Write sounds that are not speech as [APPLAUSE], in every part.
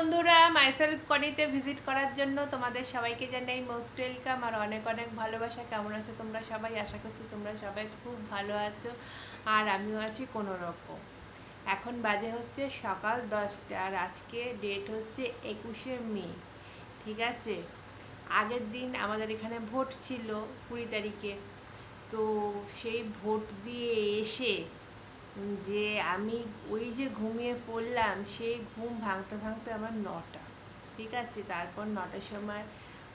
বন্ধুরা myself কনিতে visit করার জন্য তোমাদের সবাইকে জানাই মোস্ট ওয়েলকাম আর অনেক অনেক ভালোবাসা। কেমন আছো তোমরা সবাই? আশা করছি তোমরা সবাই খুব ভালো আছো আর আমিও আছি কোনো রকম এখন বাজে হচ্ছে সকাল দশটা আর আজকে ডেট হচ্ছে একুশে মে, ঠিক আছে? আগের দিন আমাদের এখানে ভোট ছিল কুড়ি তারিখে, তো সেই ভোট দিয়ে এসে যে আমি ওই যে ঘুমিয়ে পড়লাম, সেই ঘুম ভাঙতে ভাঙতে আমার নটা। ঠিক আছে? তারপর নটার সময়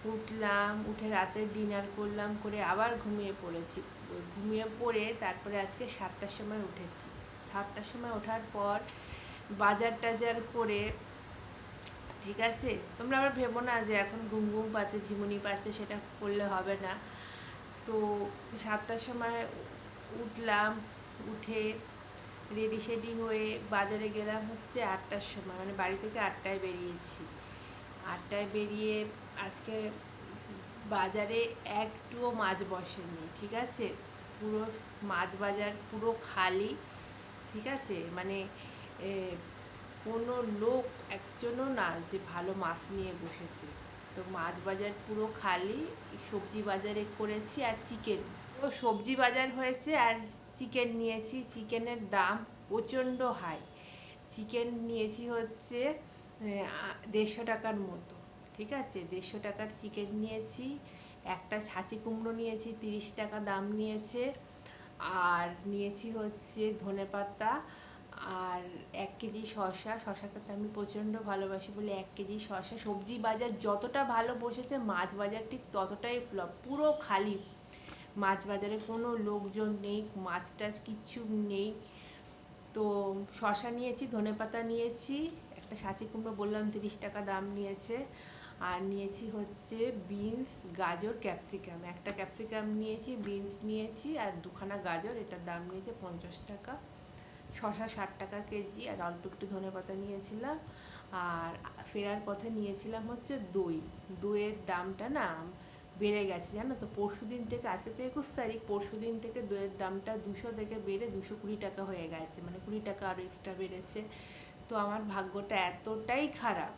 উঠলাম, উঠে রাতে ডিনার করলাম, করে আবার ঘুমিয়ে পড়েছি। ঘুমিয়ে পড়ে তারপরে আজকে সাতটার সময় উঠেছি। সাতটার সময় ওঠার পর বাজার টাজার করে, ঠিক আছে? তোমরা আবার ভেবো না যে এখন ঘুম ঘুম পাচ্ছে, ঝিমুনি পাচ্ছে, সেটা করলে হবে না। তো সাতটার সময় উঠলাম, উঠে রেডি শেডি হয়ে বাজারে গেলাম হচ্ছে আটটার সময় মানে বাড়ি থেকে আটটায় বেরিয়েছি। আটটায় বেরিয়ে আজকে বাজারে একটুও মাছ বসেনি, ঠিক আছে? পুরো মাছ বাজার পুরো খালি, ঠিক আছে? মানে কোনো লোক একজনও না যে ভালো মাছ নিয়ে বসেছে। তো মাছ বাজার পুরো খালি, সবজি বাজারে করেছি আর চিকেন। তো সবজি বাজার হয়েছে আর চিকেন নিয়েছি চিকেনের দাম প্রচণ্ড হাই চিকেন নিয়েছি হচ্ছে দেড়শো টাকার মতো, ঠিক আছে? দেড়শো টাকার চিকেন নিয়েছি, একটা ছাঁচি কুমড়ো নিয়েছি, তিরিশ টাকা দাম নিয়েছে, আর নিয়েছি হচ্ছে ধনে পাতা, আর এক কেজি শসা। শসা খেতে আমি প্রচণ্ড ভালোবাসি বলে এক কেজি শসা। সবজি বাজার যতটা ভালো বসেছে, মাছ বাজার ঠিক ততটাই ফ্লপ পুরো খালি। মাছ বাজারে কোনো লোকজন নেই, মাছ টাছ কিচ্ছু নেই। তো শশা নিয়েছি, ধনে পাতা নিয়েছি, একটা সাঁচি কুমড়ো বললাম তিরিশ টাকা দাম নিয়েছে। আর নিয়েছি হচ্ছে বিনস, গাজর, ক্যাপসিকাম। একটা ক্যাপসিকাম নিয়েছি, বিনস নিয়েছি, আর দুখানা গাজর, এটার দাম নিয়েছে পঞ্চাশ টাকা। শশা ষাট টাকা কেজি, আর অল্প একটু ধনে পাতা নিয়েছিলাম। আর ফেরার পথে নিয়েছিলাম হচ্ছে দই। দইয়ের দামটা না বেড়ে গেছে, জানো তো? পরশু দিন থেকে, আজকে তো একুশ তারিখ পরশু দিন থেকে দইয়ের দামটা দুশো থেকে বেড়ে দুশো কুড়ি টাকা হয়ে গেছে মানে কুড়ি টাকা আরও এক্সট্রা বেড়েছে। তো আমার ভাগ্যটা এতটাই খারাপ,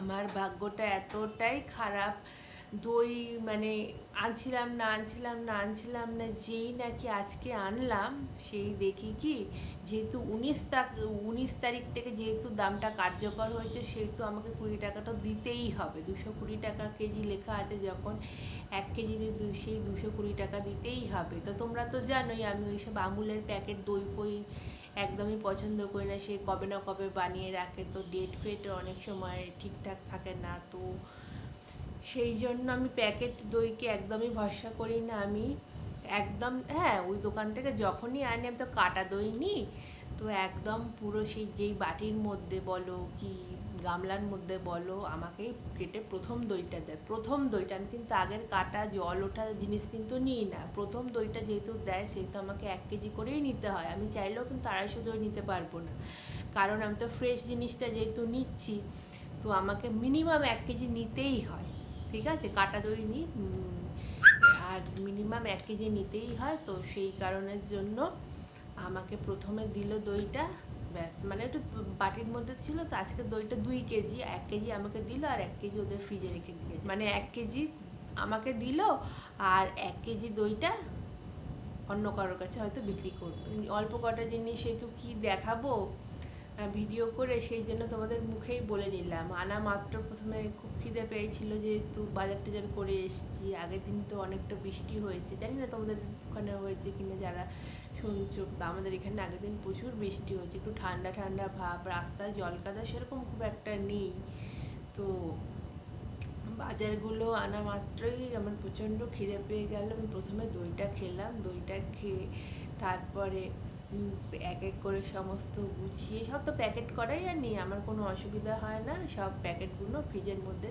আমার ভাগ্যটা এতটাই খারাপ দই মানে আনছিলাম না আনছিলাম না আনছিলাম না, যেই নাকি আজকে আনলাম, সেই দেখি কি, যেহেতু উনিশ উনিশ তারিখ থেকে যেহেতু দামটা কার্যকর হয়েছে, সেহেতু আমাকে কুড়ি টাকা তো দিতেই হবে। দুশো কুড়ি টাকা কেজি লেখা আছে যখন এক কেজি সেই দুশো কুড়ি টাকা দিতেই হবে। তো তোমরা তো জানোই, আমি ওইসব আমুলের প্যাকেট দই ফই একদমই পছন্দ করি না, সে কবে না কবে বানিয়ে রাখে, তো ডেট ফেট অনেক সময় ঠিকঠাক থাকে না, তো সেই জন্য আমি প্যাকেট দইকে একদমই ভরসা করি না। আমি একদম হ্যাঁ ওই দোকান থেকে যখনই আনি, আমি তো কাটা দই নিই। তো একদম পুরো সেই যেই বাটির মধ্যে বলো কি গামলার মধ্যে বলো আমাকে কেটে প্রথম দইটা দেয়। প্রথম দইটা আমি কিন্তু আগের কাটা জল ওঠা জিনিস কিন্তু নিই না। প্রথম দইটা যেহেতু দেয়, সেহেতু আমাকে এক কেজি করেই নিতে হয়। আমি চাইলেও কিন্তু আড়াইশো দই নিতে পারব না। কারণ আমি তো ফ্রেশ জিনিসটা যেহেতু নিচ্ছি, তো আমাকে মিনিমাম এক কেজি নিতেই হয়। ঠিক আছে? কাটা দই নিই আর মিনিমাম এক কেজি নিতেই হয়, তো সেই কারণের জন্য আমাকে প্রথমে দিল দইটা, ব্যাস। মানে একটু বাটির মধ্যে ছিল, তো আজকে দইটা দুই কেজি, এক কেজি আমাকে দিল আর এক কেজি ওদের ফ্রিজে রেখে দিয়েছে। মানে এক কেজি আমাকে দিল আর এক কেজি দইটা অন্য কারোর কাছে হয়তো বিক্রি করবে। অল্প কটা জিনিস সেহেতু কি দেখাবো? ভিডিও করে সেই জন্য তোমাদের মুখেই বলে নিলাম। আনা মাত্র প্রথমে খুব খিদে পেয়েছিল যেহেতু বাজার টাজার করে এসেছি। আগের দিন তো অনেকটা বৃষ্টি হয়েছে। জানি না তোমাদের ওখানে হয়েছে কিনা, যারা শুনছো। আমাদের এখানে আগের দিন প্রচুর বৃষ্টি হয়েছে। একটু ঠান্ডা ঠান্ডা ভাব, রাস্তায় জল কাদা সেরকম খুব একটা নেই। তো বাজারগুলো আনা মাত্রই আমার প্রচণ্ড খিদে পেয়ে গেল। আমি প্রথমে দইটা খেলাম। দইটা খেয়ে তারপরে এক এক করে সমস্ত গুছিয়ে সব তো প্যাকেট করাই আর আনি আমার কোনো অসুবিধা হয় না। সব প্যাকেটগুলো ফ্রিজের মধ্যে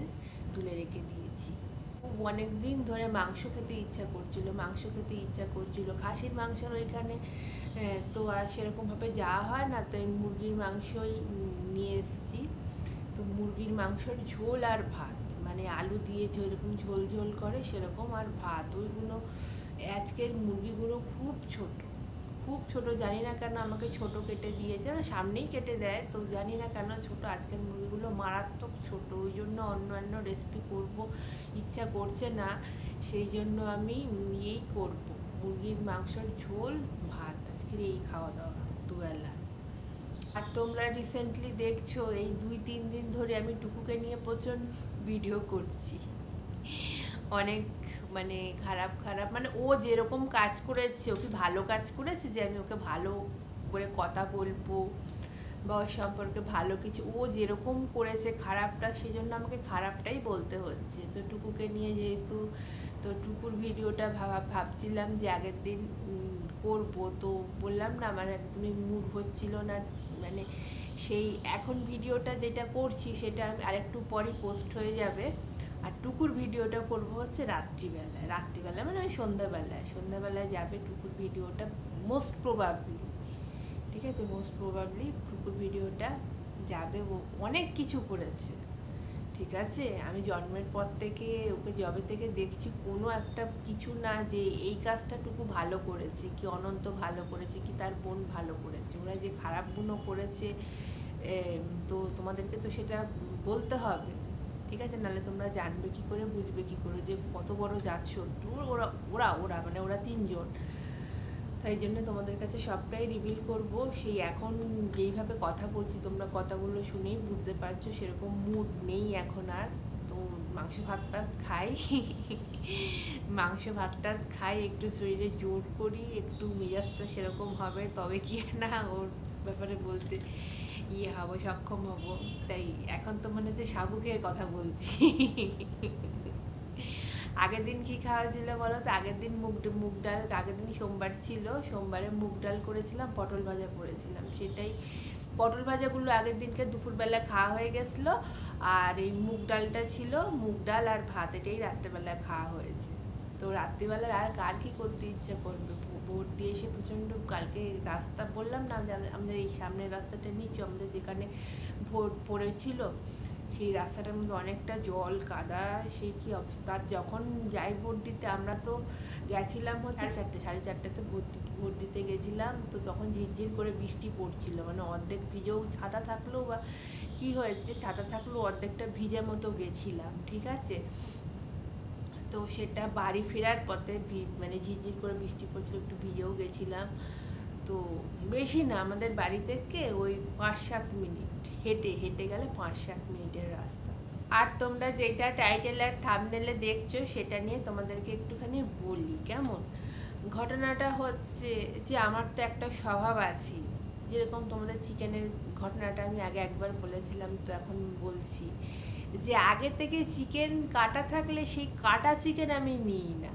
তুলে রেখে দিয়েছি। অনেক দিন ধরে মাংস খেতে ইচ্ছা করছিল, মাংস খেতে ইচ্ছা করছিল। খাসির মাংসের ওইখানে তো আর সেরকমভাবে যাওয়া হয় না, তাই মুরগির মাংসই নিয়ে এসেছি। তো মুরগির মাংসর ঝোল আর ভাত মানে আলু দিয়ে যেরকম ঝোল ঝোল করে সেরকম আর ভাত। ওইগুলো আজকের মুরগিগুলো খুব ছোট। খুব ছোট, জানি না কেন আমাকে ছোট কেটে দিয়েছে। সামনেই কেটে দেয়, তো জানি না কেন ছোট। আজকের মুরগিগুলো মারাত্মক ছোট, ওই জন্য অন্যান্য রেসিপি করব, ইচ্ছা করছে না। সেই জন্য আমি ইয়েই করব। মুরগির মাংসের ঝোল, ভাত। আজকের এই খাওয়া দাওয়া দুবেলা। আর তোমরা রিসেন্টলি দেখছ, এই দুই, তিন দিন ধরে আমি টুকুকে নিয়ে প্রচুর ভিডিও করছি। অনেক মানে খারাপ খারাপ মানে ও যেরকম কাজ করেছে, ও কি ভালো কাজ করেছে যে আমি ওকে ভালো করে কথা বলব বা ওর সম্পর্কে ভালো কিছু, ও যেরকম করেছে খারাপটা সেই জন্য আমাকে খারাপটাই বলতে হচ্ছে। তো টুকুকে নিয়ে যেহেতু, তো টুকুর ভিডিওটা ভাবা, ভাবছিলাম যে আগের দিন করব। তো বললাম না আমার একদমই মুড হচ্ছিল না মানে সেই এখন ভিডিওটা যেটা করছি সেটা আরেকটু পরই পোস্ট হয়ে যাবে। আর টুকুর ভিডিওটা করব হচ্ছে রাত্রিবেলায়। রাত্রিবেলায় মানে ওই সন্ধ্যাবেলায়। সন্ধ্যাবেলায় যাবে টুকুর ভিডিওটা মোস্ট প্রবাবলি ঠিক আছে? মোস্ট প্রবাবলি টুকুর ভিডিওটা যাবে ও অনেক কিছু করেছে, ঠিক আছে? আমি জন্মের পর থেকে ওকে জবে থেকে দেখছি কোনো একটা কিছু না যে এই কাজটা টুকু ভালো করেছে, কি অনন্ত ভালো করেছে, কি তার বোন ভালো করেছে। ওরা যে খারাপ গুণও করেছে তো তোমাদেরকে তো সেটা বলতে হবে। ঠিক আছে? নাহলে তোমরা জানবে কি করে, বুঝবে কি করে যে কত বড় জাত শত্রু ওরা ওরা ওরা মানে ওরা তিনজন। তাই জন্য তোমাদের কাছে সবটাই রিভিল করব। সেই এখন যেইভাবে কথা বলছি, তোমরা কথাগুলো শুনেই বুঝতে পারছ, সেরকম মুড নেই এখন আর। তো মাংস ভাত টাত খাই। [LAUGHS] মাংস ভাত টাত খাই, একটু শরীরে জোর করি, একটু মেজাজটা সেরকম হবে, তবে কি না, ওর ব্যাপারে বলতে। ইয়ে হব, সক্ষম হব। তাই এখন তো মনে হচ্ছে সাবু খেয়ে কথা বলছি। আগের দিন কি খাওয়া ছিল বলো তো? আগের দিন মুগ মুগ ডাল, আগের দিন সোমবার ছিল। সোমবারে মুগ ডাল করেছিলাম, পটল ভাজা করেছিলাম। সেটাই পটল ভাজাগুলো আগের দিনকে দুপুরবেলা খাওয়া হয়ে গেছিল। আর এই মুগ ডালটা ছিল, মুগ ডাল আর ভাত এটাই রাত্রেবেলা খাওয়া হয়েছে। তো রাত্রিবেলা আর কার কি করতে ইচ্ছা করবে? ভোট দিয়ে এসে প্রচণ্ড কালকে রাস্তা বললাম না আমাদের এই সামনের রাস্তাটা নিচু আমাদের যেখানে ভোট পড়েছিল সেই রাস্তাটার মধ্যে অনেকটা জল কাদা সেই কি অবস্থা। আর যখন যাই ভোট দিতে আমরা তো গেছিলাম হচ্ছে চারটে সাড়ে চারটেতে ভোট ভোট দিতে গেছিলাম তো তখন ঝিরঝির করে বৃষ্টি পড়ছিল। মানে অর্ধেক ভিজেও ছাতা থাকলেও বা কি হয়েছে ছাতা থাকলেও অর্ধেকটা ভিজে মতো গেছিলাম ঠিক আছে? তো সেটা বাড়ি ফেরার পথে মানে ঝিরঝির করে বৃষ্টি পড়ছিল, একটু ভিজেও গেছিলাম। তো বেশি না, আমাদের বাড়ি থেকে ওই পাঁচ সাত মিনিট, হেঁটে হেঁটে গেলে পাঁচ সাত মিনিটের রাস্তা। আর তোমরা যেটা টাইটেল আর থামনেলে দেখছ, সেটা নিয়ে তোমাদেরকে একটুখানি বলি, কেমন? ঘটনাটা হচ্ছে যে, আমার তো একটা স্বভাব আছে। যেরকম তোমাদের চিকেনের ঘটনাটা আমি আগে একবার বলেছিলাম, তো এখন বলছি। যে আগে থেকে চিকেন কাটা থাকলে সেই কাটা চিকেন আমি নিই না।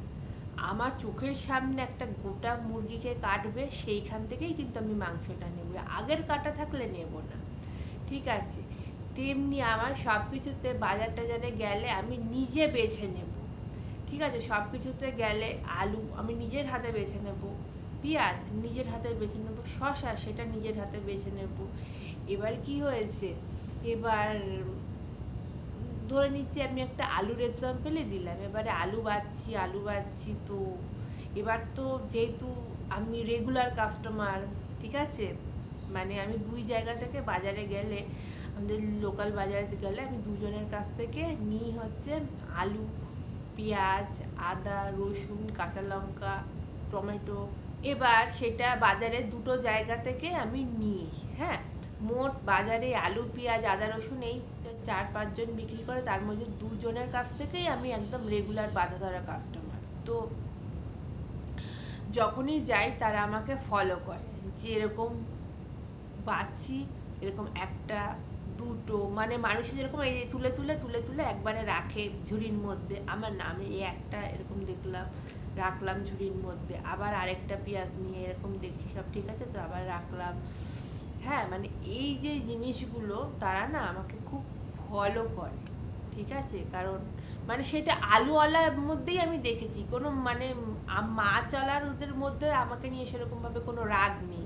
আমার চোখের সামনে একটা গোটা মুরগিকে কাটবে, সেইখান থেকেই কিন্তু আমি মাংসটা নেব। আগের কাটা থাকলে নেব না। ঠিক আছে? তেমনি আমার সব কিছুতে বাজার টাজারে গেলে আমি নিজে বেছে নেব। ঠিক আছে? সব কিছুতে গেলে আলু আমি নিজের হাতে বেছে নেব। পেঁয়াজ নিজের হাতে বেছে নেব। শসা সেটা নিজের হাতে বেছে নেব। এবার কি হয়েছে? এবার ধরে নিচ্ছি আমি একটা আলুর এক্সাম্পলই দিলাম। এবারে আলু বাচ্ছি আলু বাচ্ছি তো এবার তো যেহেতু আমি রেগুলার কাস্টমার ঠিক আছে? মানে আমি দুই জায়গা থেকে বাজারে গেলে, আমাদের লোকাল বাজারে গেলে আমি দুজনের কাছ থেকে নিই হচ্ছে আলু, পেঁয়াজ, আদা, রসুন, কাঁচা লঙ্কা, টমেটো। এবার সেটা বাজারে দুটো জায়গা থেকে আমি নিই হ্যাঁ? মোট বাজারে আলু, পেঁয়াজ, আদা, রসুন এই চার পাঁচজন বিক্রি করে, তার মধ্যে দুজনের কাছ থেকেই আমি একদম রেগুলার বাঁধা ধরা কাস্টমার তো যখনই যাই, তারা আমাকে ফলো করে যে এরকম বাছি, এরকম একটা, দুটো মানে মানুষের যেরকম এই তুলে তুলে তুলে তুলে একবারে রাখে ঝুড়ির মধ্যে। আমার না আমি এই একটা এরকম দেখলাম, রাখলাম ঝুড়ির মধ্যে। আবার আরেকটা পেঁয়াজ নিয়ে এরকম দেখছি, সব ঠিক আছে? তো আবার রাখলাম। হ্যাঁ মানে এই যে জিনিসগুলো তারা না আমাকে খুব ফলো করে, ঠিক আছে? কারণ মানে সেটা আলুওয়ালার মধ্যেই আমি দেখেছি। কোনো মানে মাছওয়ালার ওদের মধ্যে আমাকে নিয়ে সেরকম ভাবে কোনো রাগ নেই।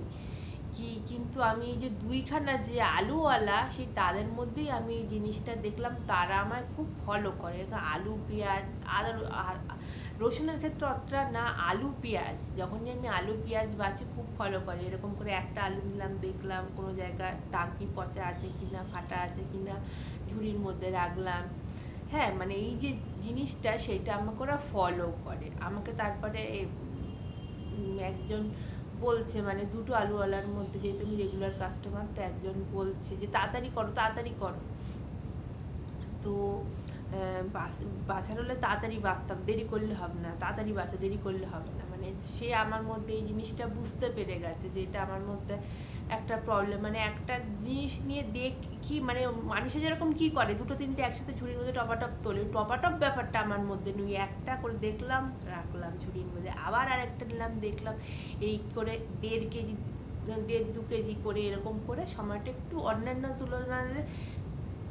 কি, কিন্তু আমি যে দুইখানা যে আলুওয়ালা, সেই তাদের মধ্যেই আমি এই জিনিসটা দেখলাম, তারা আমায় খুব follow করে। আলু, পেঁয়াজ আর রসুনের ক্ষেত্রে অতটা না, আলু, পেঁয়াজ। যখনই আমি আলু, পেঁয়াজ বাছি, খুব follow করে। এরকম করে একটা আলু নিলাম, দেখলাম কোনো জায়গায় টাকি পচা আছে কিনা, ফাটা আছে কিনা, ঝুড়ির মধ্যে রাখলাম। হ্যাঁ মানে এই যে জিনিসটা, সেটা আমাকে ওরা follow করে। আমাকে তারপরে একজন বলছে মানে দুটো আলুওয়ালার মধ্যে যেহেতু আমি regular customer, তো একজন বলছে যে, তাড়াতাড়ি করো তাড়াতাড়ি করো। তো বাছার হলে তাড়াতাড়ি বাছতাম দেরি করলে হবে না, তাড়াতাড়ি বাঁচা, দেরি করলে হবে না। মানে সে আমার মধ্যে এই জিনিসটা বুঝতে পেরে গেছে যে, এটা আমার মধ্যে একটা problem মানে একটা জিনিস নিয়ে দেখি মানে মানুষে যেরকম কি করে, দুটো তিনটে একসাথে ঝুড়ির মধ্যে টপাটপ তোলে। টপাটপ ব্যাপারটা আমার মধ্যে নেই, একটা করে দেখলাম, রাখলাম ঝুড়ির মধ্যে। আবার আরেকটা নিলাম, দেখলাম, এই করে দেড় কেজি, দেড় দু কেজি করে এরকম করে সময়টা একটু অন্যান্য তুলনায়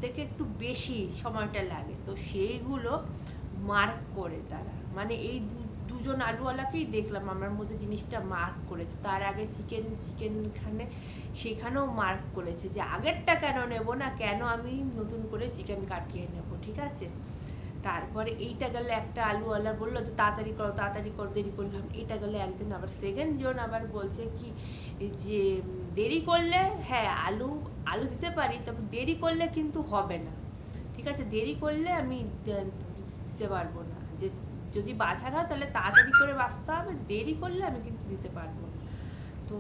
থেকে একটু বেশি সময়টা লাগে। তো সেইগুলো mark করে তারা। মানে এই দুজন আলুওয়ালাকেই দেখলাম, আমার মধ্যে জিনিসটা mark করেছে। তার আগে chicken chicken খানে, সেখানেও mark করেছে যে আগেরটা কেন নেব না, কেন আমি নতুন করে chicken কাটিয়ে নেব, ঠিক আছে? তারপরে এইটা গেল একটা আলুওয়ালা বলল যে, তাড়াতাড়ি করো তাড়াতাড়ি করো, দেরি করলে এটা গেল একজন আবার second জন আবার বলছে কি, যে, দেরি করলে হ্যাঁ আলু আলু দিতে পারি, তবে দেরি করলে কিন্তু হবে না। ঠিক আছে? দেরি করলে আমি দিতে পারব না। যে যদি বাছার হয়, তাহলে তাড়াতাড়ি করে বাঁচতে হবে, দেরি করলে আমি কিন্তু দিতে পারব না। তো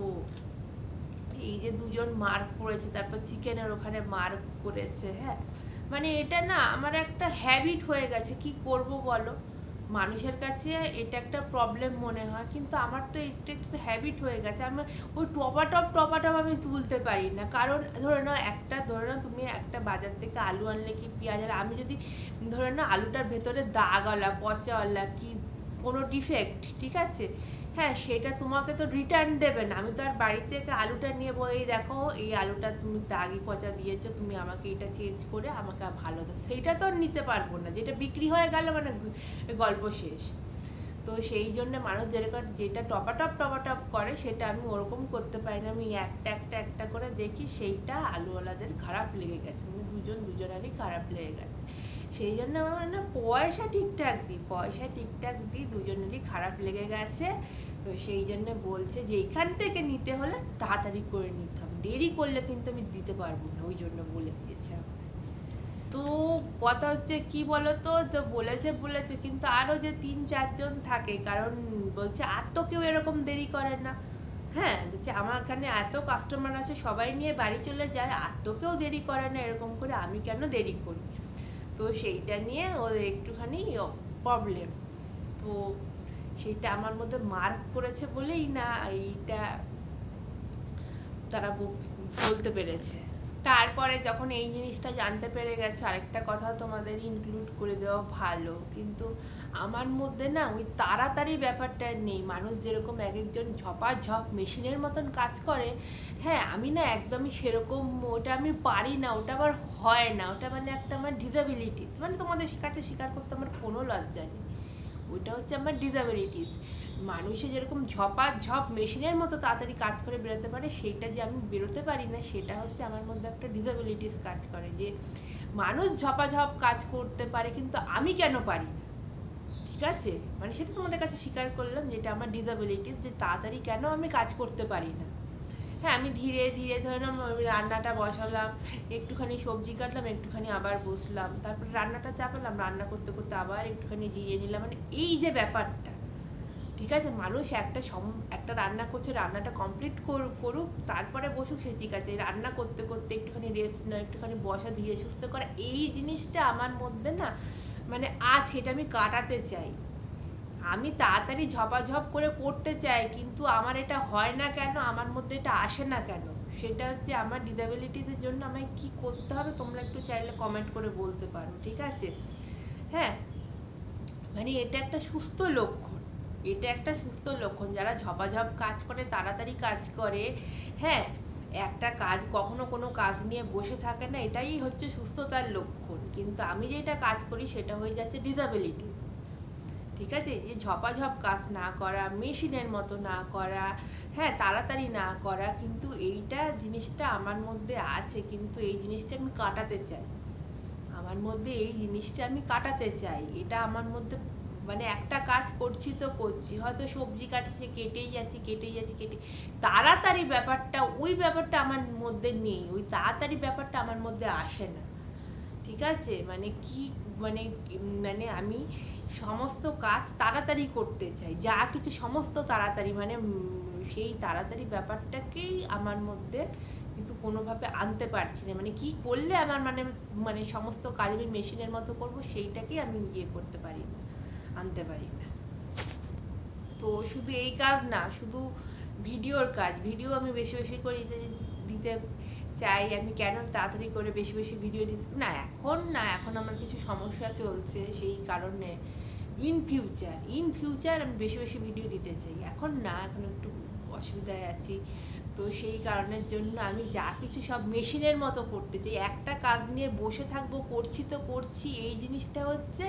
এই যে দুজন মার্ক করেছে, তারপর চিকেনের ওখানে মার্ক করেছে হ্যাঁ? মানে এটা না, আমার একটা হ্যাবিট হয়ে গেছে, কি করব বলো? মানুষের কাছে এটা একটা প্রবলেম মনে হয়, কিন্তু আমার তো এটা একটু হ্যাবিট হয়ে গেছে। আমি ওই টপা টপ টপা টপ আমি তুলতে পারি না। কারণ ধরে নাও একটা, ধরে নাও তুমি একটা বাজার থেকে আলু আনলে কি পেঁয়াজ আনলে, আমি যদি ধরে নাও আলুটার ভেতরে দাগ আলা, পচা আলা, কি কোনো defect, ঠিক আছে? হ্যাঁ সেটা তোমাকে তো return দেবে না। আমি তো আর বাড়ি থেকে আলুটা নিয়ে এই দেখো, এই আলুটা তুমি দাগি পচা দিয়েছ, তুমি আমাকে এটা change করে আমাকে ভালো দাও। সেইটা তো আর নিতে পারব না। যেটা বিক্রি হয়ে গেল মানে গল্প শেষ। তো সেই জন্য মানুষ যেরকম যেটা টপাটপ টপাটপ করে, সেটা আমি ওরকম করতে পারি না। আমি একটা একটা একটা করে দেখি, সেইটা আলুওয়ালাদের খারাপ লেগে গেছে। মানে দুজন, দুজনারই খারাপ লেগে গেছে। সেই জন্য আমার না পয়সা ঠিকঠাক দিই, পয়সা ঠিকঠাক দিই, দুজনেরই খারাপ লেগে গেছে। তো সেই জন্য বলছে যে এখান থেকে নিতে হলে তাড়াতাড়ি করে নিতে হবে। দেরি করলে কিন্তু আমি দিতে পারব না, ওই জন্য বলে দিয়েছে তো কথা হচ্ছে কি বলতো? তো বলেছে বলেছে, কিন্তু আরও যে তিন চারজন থাকে, কারণ বলছে আর তো কেউ এরকম দেরি করে না। হ্যাঁ বলছে আমার এখানে এত customer আছে, সবাই নিয়ে বাড়ি চলে যায়, আর তো কেউ দেরি করে না, এরকম করে আমি কেন দেরি করি তো সেইটা নিয়ে ওর একটুখানি problem তো সেটা আমার মধ্যে mark করেছে বলেই না, এইটা তারা বলতে পেরেছে। তারপরে যখন এই জিনিসটা জানতে পেরে গেছে, আরেকটা কথা তোমাদের include করে দেওয়া ভালো। কিন্তু আমার মধ্যে না ওই তাড়াতাড়ি ব্যাপারটা নেই। মানুষ যেরকম এক একজন ঝপাঝপ এর মতন কাজ করে হ্যাঁ আমি না একদমই সেরকম ওটা আমি পারি না, ওটা আমার হয় না। ওটা মানে একটা আমার disability মানে তোমাদের কাছে স্বীকার করতে আমার কোনো লজ্জা নেই। ওটা হচ্ছে আমার disability মানুষে যেরকম ঝপাঝপ machine এর মতো তাড়াতাড়ি কাজ করে বেরোতে পারে, সেইটা যে আমি বেরোতে পারি না, সেটা হচ্ছে আমার মধ্যে একটা disability কাজ করে যে মানুষ ঝপাঝপ কাজ করতে পারে কিন্তু আমি কেন পারি? না ঠিক আছে? মানে সেটা তোমাদের কাছে স্বীকার করলাম যে এটা আমার disability যে তাড়াতাড়ি কেন আমি কাজ করতে পারি না। হ্যাঁ আমি ধীরে ধীরে ধরে নাও রান্নাটা বসালাম, একটুখানি সবজি কাটলাম, একটুখানি আবার বসলাম, তারপর রান্নাটা চাপালাম, রান্না করতে করতে আবার একটুখানি জিরিয়ে নিলাম মানে এই যে ব্যাপারটা, ঠিক আছে? মানুষ একটা সম, একটা রান্না করছে, রান্নাটা complete করুক, তারপরে বসুক, সে ঠিক আছে। রান্না করতে করতে একটুখানি rest নেয় একটুখানি বসা, ধীরে সুস্থে করা, এই জিনিসটা আমার মধ্যে না মানে আছে, এটা আমি কাটাতে চাই। আমি তাড়াতাড়ি ঝপাঝপ করে করতে চাই, কিন্তু আমার এটা হয় না কেন? আমার মধ্যে এটা আসে না কেন? সেটা হচ্ছে আমার disability এর জন্য আমায় কি করতে হবে তোমরা একটু চাইলে comment করে বলতে পারো, ঠিক আছে? হ্যাঁ মানে এটা একটা সুস্থ লক্ষণ, এটা একটা সুস্থ লক্ষণ। যারা ঝপাঝপ কাজ করে, তাড়াতাড়ি কাজ করে হ্যাঁ একটা কাজ, কখনো কোনো কাজ নিয়ে বসে থাকে না, এটাই হচ্ছে সুস্থতার লক্ষণ। কিন্তু আমি যেটা কাজ করি, সেটা হয়ে যাচ্ছে disability ঠিক আছে? যে ঝপাঝপ কাজ না করা এর মতো না করা হ্যাঁ তাড়াতাড়ি না করা কিন্তু এইটা জিনিসটা আমার মধ্যে আছে। কিন্তু এই জিনিসটা আমি কাটাতে চাই। আমার মধ্যে এই জিনিসটা আমি কাটাতে চাই। এটা আমার মধ্যে মানে একটা কাজ করছি তো করছি। হয়তো সবজি কাটছি কেটেই যাচ্ছি কেটেই যাচ্ছি, কেটে তাড়াতাড়ি ব্যাপারটা, ওই ব্যাপারটা আমার মধ্যে নেই। ওই তাড়াতাড়ি ব্যাপারটা আমার মধ্যে আসে না। ঠিক আছে? মানে কি মানে মানে আমি সমস্ত কাজ তাড়াতাড়ি করতে চাই। যা কিছু সমস্ত তাড়াতাড়ি মানে সেই তাড়াতাড়ি ব্যাপারটাকেই আমার মধ্যে কিন্তু কোনোভাবে আনতে পারছি না। মানে কি করলে আমার মানে মানে সমস্ত কাজ আমি মেশিনের মতো করব, সেইটাকেই আমি ইয়ে করতে পারি না, আনতে পারি না। তো শুধু এই কাজ না, শুধু ভিডিওর কাজ। ভিডিও আমি বেশি বেশি করে দিতে দিতে চাই, আমি কেন তাড়াতাড়ি করে বেশি বেশি ভিডিও দিতে না, এখন না, এখন আমার কিছু সমস্যা চলছে সেই কারণে ইন ফিউচার ইন ফিউচার আমি বেশি বেশি ভিডিও দিতে চাই। এখন না, এখন একটু অসুবিধায় আছি। তো সেই কারণের জন্য আমি যা কিছু সব মেশিনের মতো করতে চাই। একটা কাজ নিয়ে বসে থাকব, করছি তো করছি, এই জিনিসটা হচ্ছে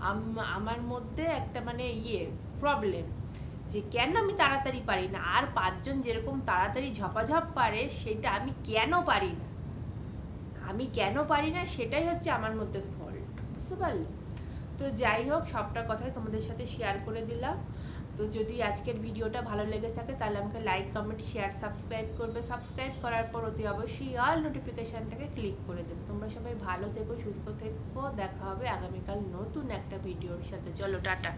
আম- আমার মধ্যে একটা মানে ইয়ে প্রবলেম যে কেন আমি তাড়াতাড়ি পারি না? আর পাঁচজন যেরকম তাড়াতাড়ি ঝপাঝপ পারে, সেটা আমি কেন পারি না? আমি কেন পারি না? সেটাই হচ্ছে আমার মধ্যে ফল্ট বুঝতে পারলে? তো যাই হোক, সবটা কথাই তোমাদের সাথে শেয়ার করে দিলাম। তো যদি আজকের ভিডিওটা ভালো লেগে থাকে, তাহলে আমাকে লাইক কমেন্ট শেয়ার সাবস্ক্রাইব করবে। সাবস্ক্রাইব করার পর অতি অবশ্যই অল নোটিফিকেশনটাকে ক্লিক করে দেবে। তোমরা সবাই ভালো থেকো, সুস্থ থেকো। দেখা হবে আগামীকাল নতুন একটা ভিডিওর সাথে। চলো, টাটা।